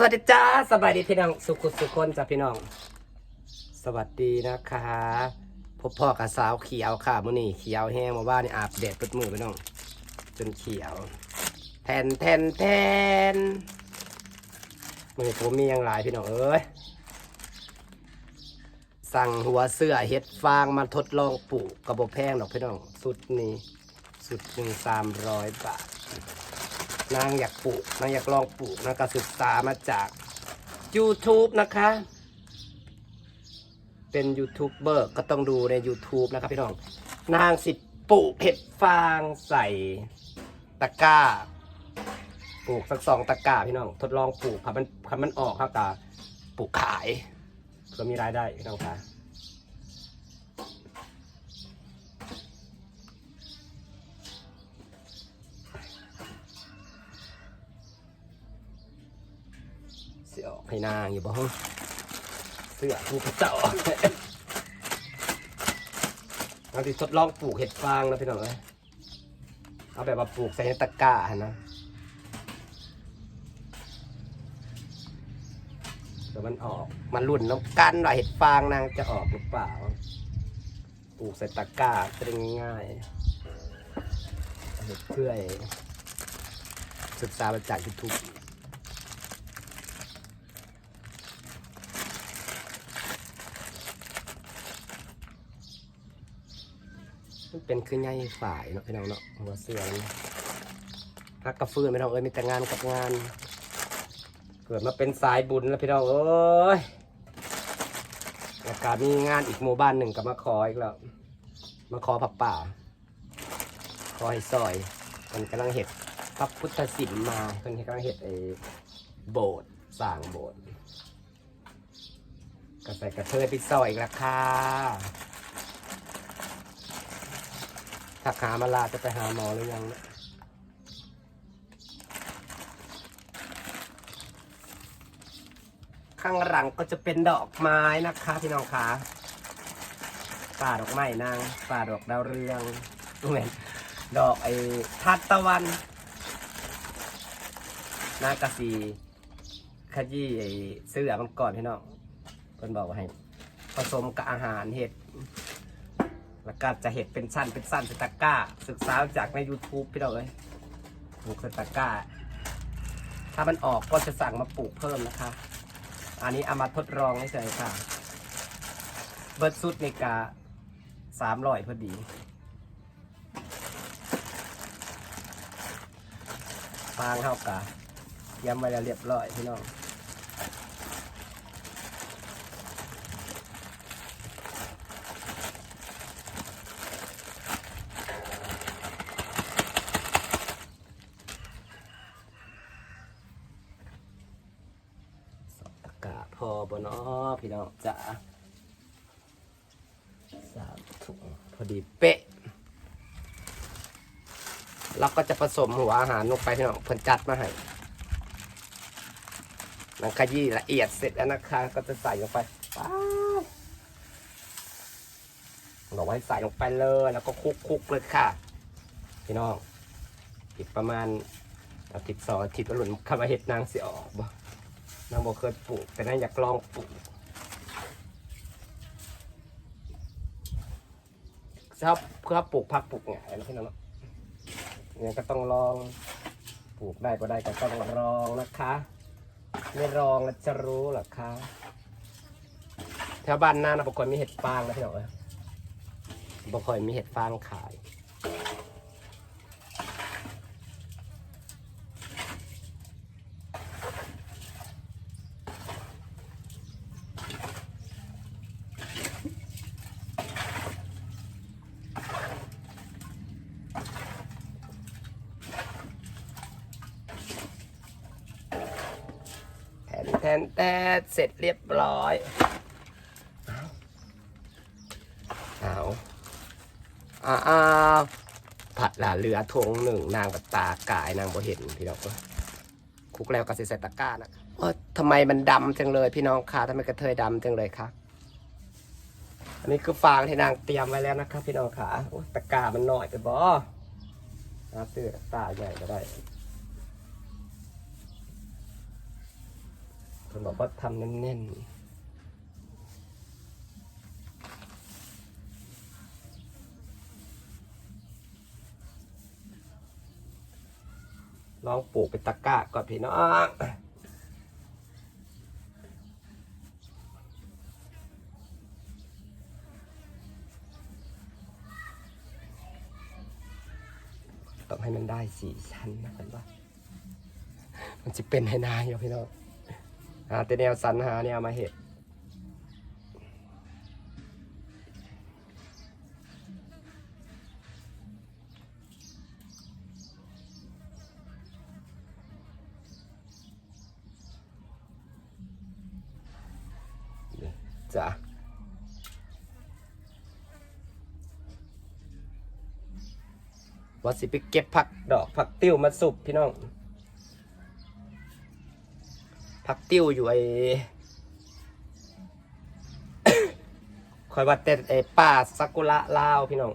สวัสดีจ้าสบายดีพี่น้องสุขุสุขคนจ้าพี่น้อง สวัสดีนะคะพบพ่อกับสาวเขียวค่ะมื้อนี้เขียวแห้งมาว่านี่อาบแดดปิดมือพี่น้อง จนเขียวแทนแทนแทนมือผมมีอย่างหลายพี่น้องเอ้ยสั่งหัวเสื้อเห็ดฟางมาทดลองปลูกกระบอกแพงดอกพี่น้องสุดนี้สุดหนึ่งสามร้อยบาท นางอยากปลูกนางอยากลองปลูกนางก็ศึกษามาจาก YouTube นะคะ เป็นยูทูบเบอร์ก็ต้องดูใน YouTube นะครับพี่น้อง นางสิปลูกเห็ดฟางใส่ตะกร้า ปลูกสักสองตะกร้าพี่น้อง ทดลองปลูกครับมันครับมันออกครับตาปลูกขายเพื่อมีรายได้พี่น้องค่ะ เสียออก ให้นางอยู่บ่ฮะเสื้อผู้กระเจ้าเราติทดลองปลูกเห็ดฟางนะพี่น้องเอ้ยเอาแบบว่าปลูกใส่ในตะกร้าหนนะเดี๋ยวมันออกมันรุ่นน้ำกันว่าเห็ดฟางนางจะออกหรือเปล่า ปลูกใส่ตะกร้าจะได้ง่ายเห็ดเพื่อยศึกษามาจากยูทูบ มันเป็นคือไงฝ่ายเนาะพี่น้องเนาะหัวเสือฮักกระฟืนพี่น้องเอ้ยมีแต่งานกับงาน เกิดมาเป็นสายบุญแล้วพี่น้องเอ้ยแล้วก็มีงานอีกหมู่บ้านหนึ่งกับมาขออีกแล้ว มาขอผับป่า ขอให้ซอยมันกำลังเห็ดพระพุทธศิลป์มาเพิ่นกำลังเห็ดไอ้โบสถ์สร้างโบสถ์กระใส่กระเทยไปซอยอีกแล้วค่ะ ถ้าขามาลาจะไปหาหมอหรือยังเนี่ยข้างหลังก็จะเป็นดอกไม้นะคะพี่น้องคะป่าดอกไม้นางป่าดอกดาวเรืองเหมือนดอกไอ้ทานตะวันนางกะสีขยี้ไอ้เสื้อมันก่อนพี่น้องเพิ่นบอกว่าให้ผสมกับอาหารเห็ด แล้วก็จะเห็ดเป็นสั้นเป็นสั้นเป็นตะก้า ศึกษาจากใน YouTube พี่เราเลยปลูกเป็นตะก้า ถ้ามันออกก็จะสั่งมาปลูกเพิ่มนะคะ อันนี้เอามาทดลองเฉยๆค่ะ เบิร์ดสุดในกาสามร้อยพอดีฟางเข้ากาย้ำไว้แล้วเรียบร้อยพี่น้อง สองตะกร้าพอ บเนาะพี่น้องจ๋าสามถุงพอดีเป๊ะเราก็จะผสมหัวอาหารลงไปพี่น้องเพิ่นจัดมาให้หนังขยี้ละเอียดเสร็จแล้วนะคะ ก็จะใส่ลงไปป๊าบอกว่าให้ใส่ลงไปเลยแล้วก็คลุกๆเลยค่ะ พี่น้องอีกประมาณอาทิตย์สองอาทิตย์ก็หลุนคำว่าเห็ดนางเสียออกบ่ นางบอกเคยปลูก แต่นางอยากลองปลูกชอบเพื่อปลูกผักปลูกไงนะพี่น้องเนาะเนี่ยก็ต้องลองปลูกได้ก็ได้ก็ต้องลองนะคะ ไม่ลองแล้วจะรู้หรอคะแถวบ้านนานะบางคนมีเห็ดฟางนะพี่น้องเอ้ยบางคนมีเห็ดฟางขาย แท นแทนแทนเสร็จเรียบร้อยเอาเอาอ้าผัดละเหลือทงหนึ่งนางกับตากายนางบ่เห็นพี่น้องคุกแล้วก็สิใส่ตะกร้านะว่าทำไมมันดำจังเลยพี่น้องคะทำไมกระเทยดำจังเลยคะอันนี้คือฟางที่นางเตรียมไว้แล้วนะครับพี่น้องขาตะกร้ามันหน่อยไปบ่นะซื้อตาใหญ่ก็ได้ ผมบอกว่าทำแน่นๆลองปลูกเป็นตะกร้าก่อนพี่น้อง ต้องให้มันได้สี่ชั้นนะกันว่า มันจะเป็นให้นายอยพี่น้อง หาแต่แนวสันหาแนวมาเห็ดจ้ะว่าสิไปเก็บผักดอกผักติ้วมาสุบพี่น้อง ผักติ้วอยู่ไอ้คอยว่าแต่ไอ้ป่าซากุระลาวพี่น้อง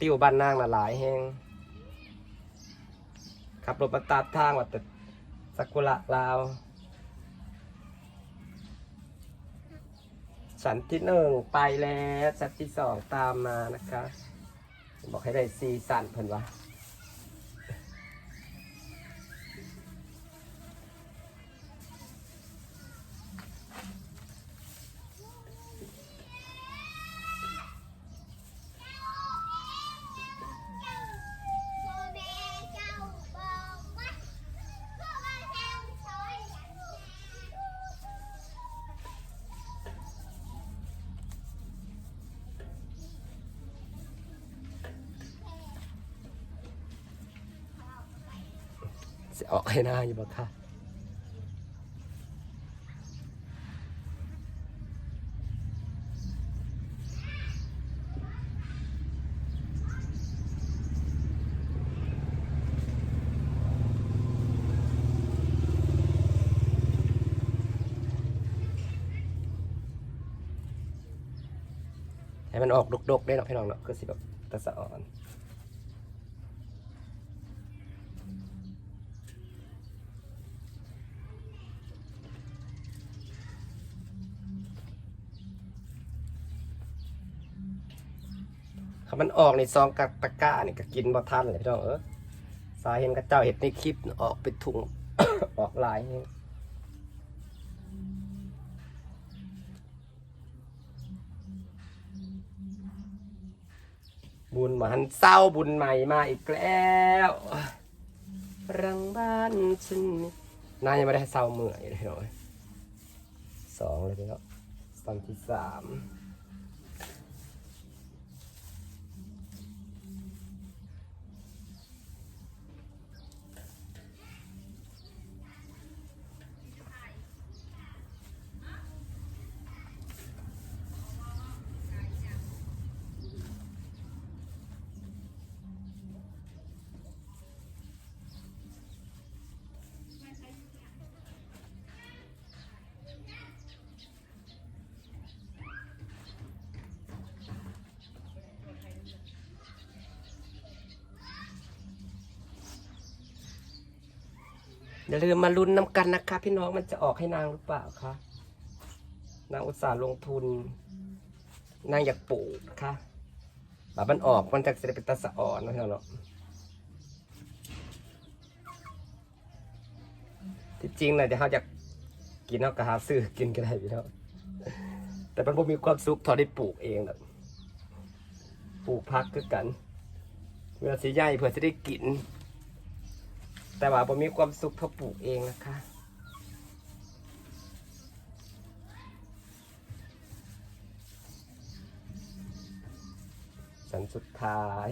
ติ้วบ้านนางน่ะหลายแหงขับรถมาตามทางว่าแต่ซากุระลาว สันที่หนึ่งไปแล้วสันที่สองตามมานะคะ บอกให้ได้ซีสันเพิ่นว่า จะออกให้หน้าอยู่บ่ค่ะให้มันออกดกๆได้หรอกพี่น้องเนาะคือสิแบบตะสะอ่อน ถ้ามันออกในซองกับตะกร้านี่ก็กินบ่ทันเลยพี่น้องเออสาเห็นกับเจ้าเห็ดในคลิปออกเป็นถุง ออกหลายแฮงบุญหมันเศร้าบุญใหม่มาอีกแล้วรังบ้านฉันนี่นายยังไม่ได้เศร้าเมื่อยเลยพี่น้องเอ้ยสองเลยพี่น้องสันที่สาม อย่าลืมมาลุ้นน้ำกันนะคะ พี่น้องมันจะออกให้นางหรือเปล่าคะนางอุตส่าห์ลงทุน นางอยากปลูกนะคะแบบมันออกมันจะได้เป็นตาสะอ่อนนะพี่น้องเนาะที่จริงนะเดี๋ยวเขาอยากกินเขาก็หาซื้อกินก็ได้พี่น้องแต่มันบ่มีความสุขทอได้ปลูกเองหรอกปลูกพักคือกันเพื่อสิใหญ่เพื่อจะได้กิน แต่ว่าผมมีความสุขเท่าปลูกเองนะคะสันสุดท้าย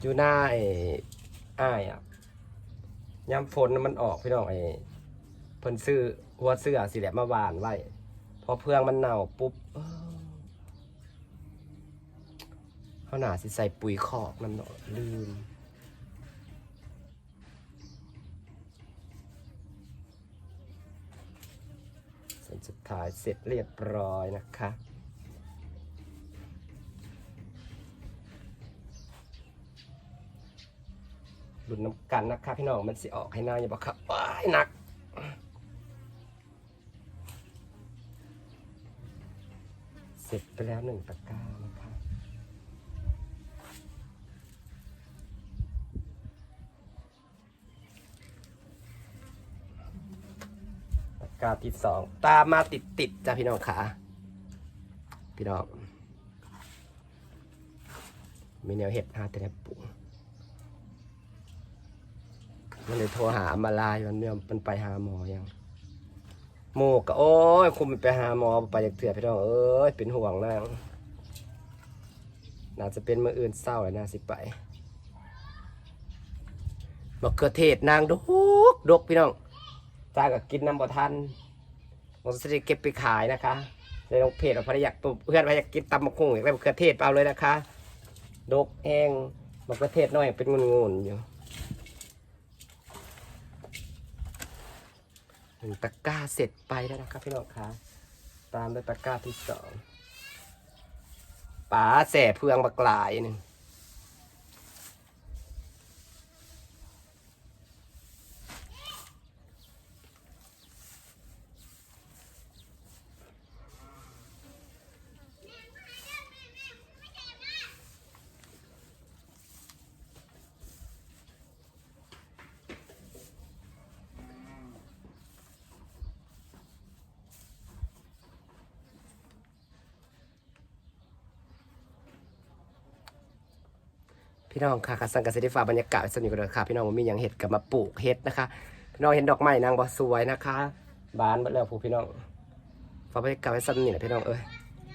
อยู่หน้าไอ้อ้ายอะยามฝนมันออกพี่น้องไอ้เพิ่นซื้อหัวเสื้อสิแหละมาหวานไว้พอเพื่องมันเน่าปุ๊บเอ้อเขาหนาสิใส่ปุ๋ยคอกนั่นเนาะลืมเส้นสุดท้ายเสร็จเรียบร้อยนะคะ ดุนน้ำกันนะคะพี่น้องมันสิออกให้หน้าอย่าบอกครับว้ายหนักเสร็จไปแล้วหนึ่งตะกร้านะคะตะกร้าที่สองตามมาติดติดๆจ้ะพี่น้องขาพี่น้องมีแนวเห็ดหาแต่แนวปรุง มันเลยโทรหามาลายมันเนี่ยมันไปหาหมอยังโมกก็โอ้ยคุมไปหาหมอไปจากเถื่อพี่น้องเอ้ยเป็นห่วงนางน่าจะเป็นมืออื่นเศร้าเลยน่าสิไปมะเขือเทศนางดกดกพี่น้องจ้าก็กินน้ำบ่ทันผมจะได้เก็บไปขายนะคะในลงเพจว่าพระยากปลูกเพื่อนพระยากกินตำมะคุ้งอยากได้มะเขือเทศเอาเลยนะคะ ดกแห้งมะเขือเทศน้อยเป็นงุนๆอยู่ หนึ่งตะกร้าเสร็จไปแล้วนะครับพี่น้องคะตามด้วยตะกร้าที่สองป๋าแส่เพืองบักหลายหนึ่ง พี่น้องค่ะกสังกัดเสด็ฟ้าบรรยากาศสนุกเลยค่ะ พี่น้องว่ามีอย่างเห็ดกับมาปลูกเห็ดนะคะ พี่น้องเห็นดอกไม้นางบอสวยนะคะบานหมดแล้วผู้พี่น้องฝากบรรยากาศไว้สั้นนี่แหละพี่น้องเอ้ย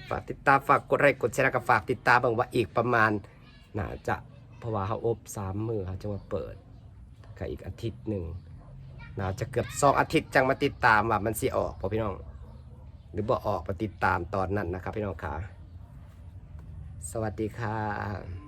ฝากติดตามฝากกดไลค์กดแชร์กับฝากติดตามบางว่าอีกประมาณน่าจะเพราะว่าเขาอบสามมือเขาจะมาเปิดกับอีกอาทิตย์หนึ่งน่าจะเกือบสองอาทิตย์จังมาติดตามว่ามันสิออกพอพี่น้อง หรือบ่ออกมาติดตามตอนนั้นนะครับพี่น้องค่ะสวัสดีค่ะ